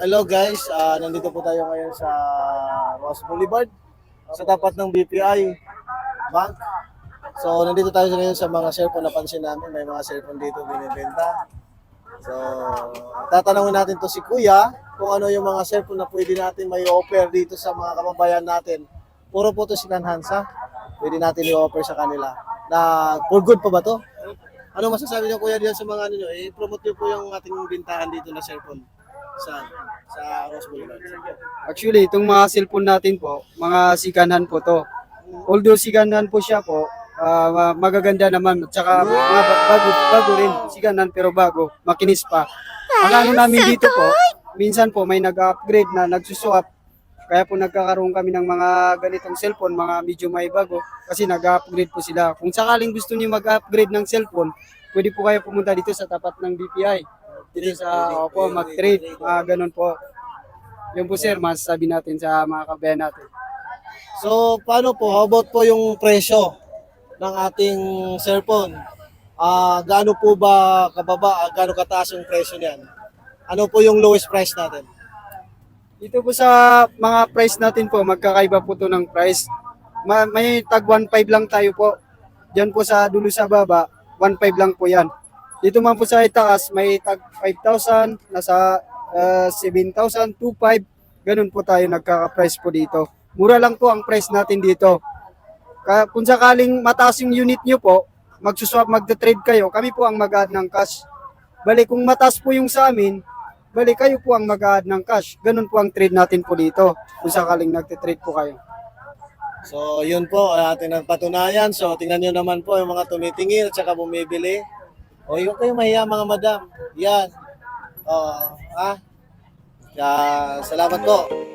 hello guys, Ah, nandito po tayo ngayon sa Ross Boulevard sa tapat ng BPI Bank. So nandito tayo ngayon sa mga cellphone napansin namin, may mga cellphone dito binibenta. So tatanungin natin to si Kuya kung ano yung mga cellphone na pwede natin may offer dito sa mga kababayan natin. Puro po to sinanhansa. Pwede natin i-offer sa kanila. Na for good pa ba to? Ano masasabi niyo kuya diyan sa mga ano niyo? I-promote niyo po yung ating bintahan dito na cellphone sa sa Ross Boulevard. Actually, itong mga cellphone natin po, mga sikanhan po to. Although sikanhan po siya po, ah, magaganda naman. At saka mga ba- bago, bago rin, sikanhan pero bago, makinis pa. Ang ano namin dito po, minsan po may nag-upgrade na nagsuswap. Kaya po nagkakaroon kami ng mga ganitong cellphone, mga medyo may bago, kasi nag-upgrade po sila. Kung sakaling gusto niyo mag-upgrade ng cellphone, pwede po kayo pumunta dito sa tapat ng BPI. Dito sa, opo, mag-trade, mga ganun po. Yun po sir, masasabi natin sa mga kabayan natin. So, paano po? How about po yung presyo ng ating cellphone? Ah, gaano po ba kababa? Ah, gaano kataas yung presyo niyan? Ano po yung lowest price natin? Dito po sa mga price natin po, magkakaiba po to ng price. Ma- may tag 1.5 lang tayo po. Diyan po sa dulo sa baba, 1.5 lang po yan. Dito man po sa itaas, may tag 5,000, nasa uh, 7,000, 2.5. Ganun po tayo nagkaka-price po dito. Mura lang po ang price natin dito. Kung sakaling mataas yung unit nyo po, magsuswap, magte-trade kayo, kami po ang mag-add ng cash. Bali, kung mataas po yung sa amin, bali kayo po ang mag-add ng cash. Ganun po ang trade natin po dito, kung sakaling nagte-trade po kayo. So, yun po, ating napatunayan. So, tingnan nyo naman po yung mga tumitingin at saka bumibili. O, yun kayo mahiya mga madam. Yan. O, ha? Kaya, salamat po.